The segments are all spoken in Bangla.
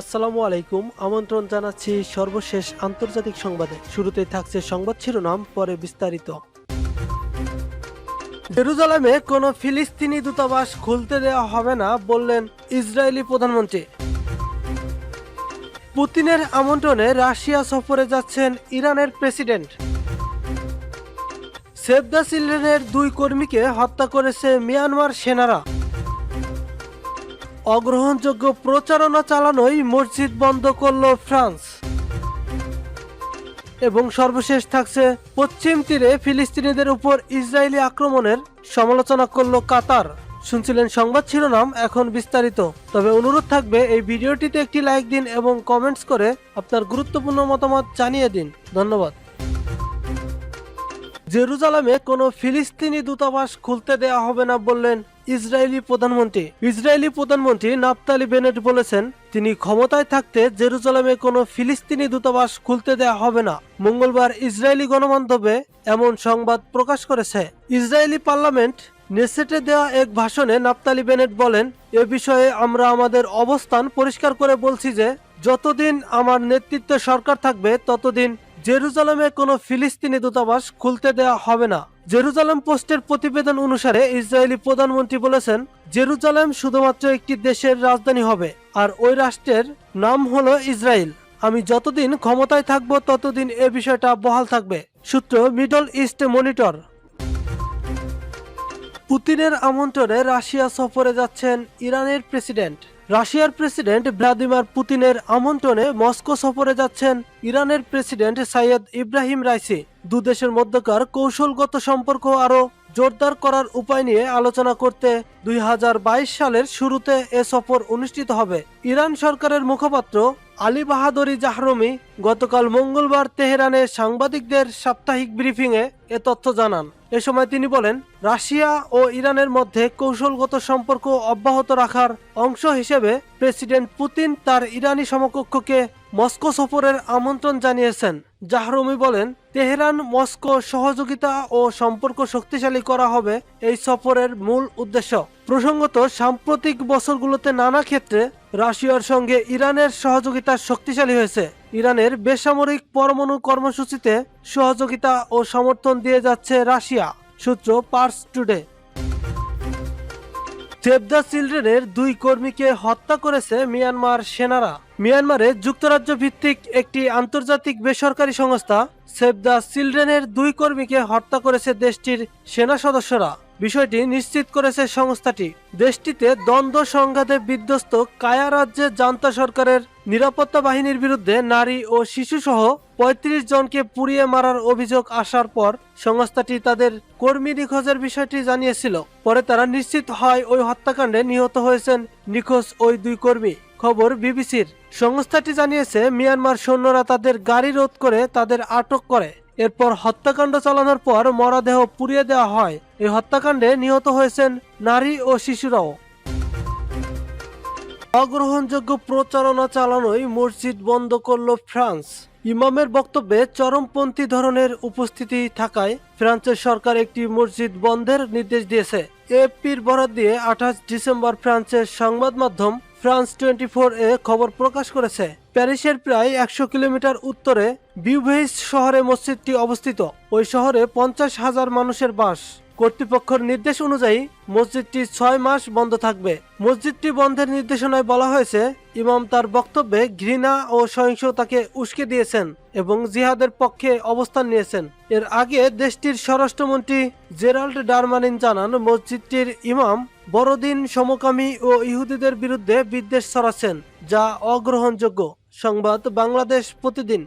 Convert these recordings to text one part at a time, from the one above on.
আসসালামু আলাইকুম, আমন্ত্রণ জানাচ্ছি সর্বশেষ আন্তর্জাতিক সংবাদে। শুরুতে থাকছে সংবাদ শিরোনাম, পরে বিস্তারিত। জেরুজালেমে কোনো ফিলিস্তিনি দূতাবাস খুলতে দেওয়া হবে না বললেন ইসরায়েলি প্রধানমন্ত্রী। পুতিনের আমন্ত্রণে রাশিয়া সফরে যাচ্ছেন ইরানের প্রেসিডেন্ট। সেভ দ্য চিলড্রেনের দুই কর্মীকে হত্যা করেছে মিয়ানমার সেনারা। অগ্রহণযোগ্য প্রচারণা চালানোই মসজিদ বন্ধ করল ফ্রান্স। এবং সর্বশেষ থাকছে পশ্চিম তীরে ফিলিস্তিনিদের উপর ইসরায়েলি আক্রমণের সমালোচনা করল কাতার। শুনছিলেন সংবাদ শিরোনাম, এখন বিস্তারিত। তবে অনুরোধ থাকবে, এই ভিডিওটিতে একটি লাইক দিন এবং কমেন্টস করে আপনার গুরুত্বপূর্ণ মতামত জানিয়ে দিন। ধন্যবাদ। জেরুজালামে কোনো ফিলিস্তিনি দূতাবাস খুলতে দেওয়া হবে না বললেন ইসরায়েলি প্রধানমন্ত্রী ইসরায়েলি প্রধানমন্ত্রী নাফতালি বেনেট বলেছেন, তিনি ক্ষমতায় থাকতে জেরুজালেমে কোনো ফিলিস্তিনি দূতাবাস খুলতে দেওয়া হবে না। মঙ্গলবার ইসরায়েলি গণমাধ্যমে এমন সংবাদ প্রকাশ করেছে। ইসরায়েলি পার্লামেন্ট নেসেটে দেওয়া এক ভাষণে নাফতালি বেনেট বলেন, এ বিষয়ে আমরা আমাদের অবস্থান পরিষ্কার করে বলছি যে, যতদিন আমার নেতৃত্বে সরকার থাকবে, ততদিন জেরুজালেমে কোনো ফিলিস্তিনি দূতাবাস খুলতে দেওয়া হবে না। জেরুজালেম পোস্টের প্রতিবেদন অনুসারে ইসরায়েলি প্রধানমন্ত্রী বলেছেন, জেরুজালেম শুধুমাত্র একটি দেশের রাজধানী হবে, আর ওই রাষ্ট্রের নাম হলো ইসরায়েল। আমি যতদিন ক্ষমতায় থাকব, ততদিন এ বিষয়টা বহাল থাকবে। সূত্র মিডল ইস্ট মনিটর। পুতিনের আমন্ত্রণে রাশিয়া সফরে যাচ্ছেন ইরানের প্রেসিডেন্ট। রাশিয়ার প্রেসিডেন্ট ভ্লাদিমির পুতিনের আমন্ত্রণে মস্কো সফরে যাচ্ছেন ইরানের প্রেসিডেন্ট সাইয়েদ ইব্রাহিম রাইসি। দুদেশের মধ্যকার কৌশলগত সম্পর্ক আরও জোরদার করার উপায় নিয়ে আলোচনা করতে দুই হাজার বাইশ সালের শুরুতে এ সফর অনুষ্ঠিত হবে। ইরান সরকারের মুখপাত্র আলী বাহাদুরি জাহরমি গতকাল মঙ্গলবার তেহরানে সাংবাদিকদের সাপ্তাহিক ব্রিফিংয়ে এ তথ্য জানান। এ সময় তিনি বলেন, রাশিয়া ও ইরানের মধ্যে কৌশলগত সম্পর্ক অব্যাহত রাখার অংশ হিসেবে প্রেসিডেন্ট পুতিন তার ইরানি সমকক্ষকে মস্কো সফরের আমন্ত্রণ জানিয়েছেন। জাহরমি বলেন তেহরান, মস্কো সহযোগিতা ও সম্পর্ক শক্তিশালী করা হবে এই সফরের মূল উদ্দেশ্য। প্রসঙ্গত, সাম্প্রতিক বছরগুলোতে নানা ক্ষেত্রে রাশিয়ার সঙ্গে ইরানের সহযোগিতা শক্তিশালী হয়েছে। ইরানের বেসামরিক পরমাণু কর্মসূচিতে সহযোগিতা ও সমর্থন দিয়ে যাচ্ছে রাশিয়া, সূত্র পার্স টুডে। সেভ দ্য চিলড্রেনের দুই কর্মীকে হত্যা করেছে মিয়ানমার সেনারা। মিয়ানমারে যুক্তরাজ্য ভিত্তিক একটি আন্তর্জাতিক বেসরকারি সংস্থা, সেভ দ্য চিলড্রেনের দুই কর্মীকে হত্যা করেছে দেশটির সেনা সদস্যরা। বিষয়টি নিশ্চিত করেছে সংস্থাটি। দেশটিতে দ্বন্দ্ব সংঘাতে বিধ্বস্ত কায়া রাজ্যের জান্তা সরকারের নিরাপত্তা বাহিনীর বিরুদ্ধে নারী ও শিশুসহ পঁয়ত্রিশ জনকে পুড়িয়ে মারার অভিযোগ আসার পর সংস্থাটি তাদের কর্মী নিখোঁজের বিষয়টি জানিয়েছিল। পরে তারা নিশ্চিত হয় ওই হত্যাকাণ্ডে নিহত হয়েছেন নিখোঁজ ওই দুই কর্মী। খবর বিবিসির। সংস্থাটি জানিয়েছে, মিয়ানমার সৈন্যরা তাদের গাড়ি রোধ করে তাদের আটক করে। এরপর হত্যাকাণ্ড চালানোর পর মরদেহ পুড়িয়ে দেওয়া হয়। এই হত্যাকাণ্ডে নিহত হয়েছেন নারী ও শিশুরাও। অগ্রহণযোগ্য প্রচারণা চালানোই মসজিদ বন্ধ করল ফ্রান্স। ইমামের বক্তব্যে চরমপন্থী ধরনের উপস্থিতি থাকায় ফ্রান্সের সরকার একটি মসজিদ বন্ধের নির্দেশ দিয়েছে। এপির বরাদ দিয়ে আঠাশ ডিসেম্বর ফ্রান্সের সংবাদ মাধ্যম ফ্রান্স টোয়েন্টি এ খবর প্রকাশ করেছে। প্যারিসের প্রায় একশো কিলোমিটার উত্তরে বিউভেইস শহরে মসজিদটি অবস্থিত। ওই শহরে পঞ্চাশ হাজার মানুষের বাস। কর্তৃপক্ষের নির্দেশ অনুযায়ী মসজিদটি ছয় মাস বন্ধ থাকবে। মসজিদটি বন্ধের নির্দেশনায় বলা হয়েছে, ইমাম তার বক্তব্যে ঘৃণা ও সহিংসতাকে উস্কে দিয়েছেন। এবং জিহাদের পক্ষে অবস্থান নিয়েছেন। এর আগে দেশটির স্বরাষ্ট্রমন্ত্রী জেরাল্ড ডারমানিন জানান, মসজিদটির ইমাম বড়দিন সমকামী ও ইহুদিদের বিরুদ্ধে বিদ্বেষ ছড়াচ্ছেন, যা অগ্রহণযোগ্য। সংবাদ বাংলাদেশ প্রতিদিন।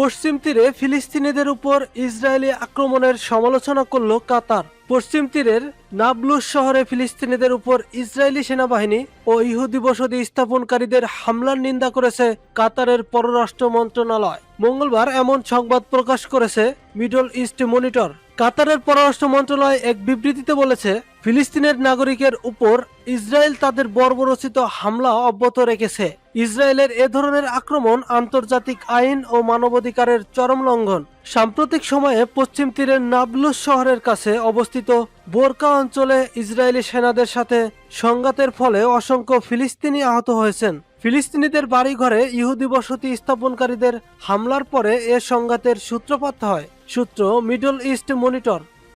পশ্চিম তীরে ফিলিস্তিনিদের উপর ইসরায়েলি আক্রমণের সমালোচনা করল কাতার। পশ্চিম তীরের নাবলুস শহরে ফিলিস্তিনিদের উপর ইসরায়েলি সেনাবাহিনী ও ইহুদি বসতি স্থাপনকারীদের হামলার নিন্দা করেছে কাতারের পররাষ্ট্র মন্ত্রণালয়। মঙ্গলবার এমন সংবাদ প্রকাশ করেছে মিডল ইস্ট মনিটর। কাতারের পররাষ্ট্র মন্ত্রণালয় এক বিবৃতিতে বলেছে, ফিলিস্তিনের নাগরিকের উপর ইসরায়েল তাদের বর্বরচিত হামলা অব্যাহত রেখেছে। ইসরায়েলের এ ধরনের আক্রমণ আন্তর্জাতিক আইন ও মানবাধিকারের চরম লঙ্ঘন। সাম্প্রতিক সময়ে পশ্চিম তীরের নাবলুস শহরের কাছে অবস্থিত বোরকা অঞ্চলে ইসরায়েলি সেনাদের সাথে সংঘাতের ফলে অসংখ্য ফিলিস্তিনি আহত হয়েছেন। ফিলিস্তিনিদের বাড়িঘরে ইহুদি বসতি স্থাপনকারীদের হামলার পরে এ সংঘাতের সূত্রপাত হয়। সূত্র মিডল ইস্ট মনিটর।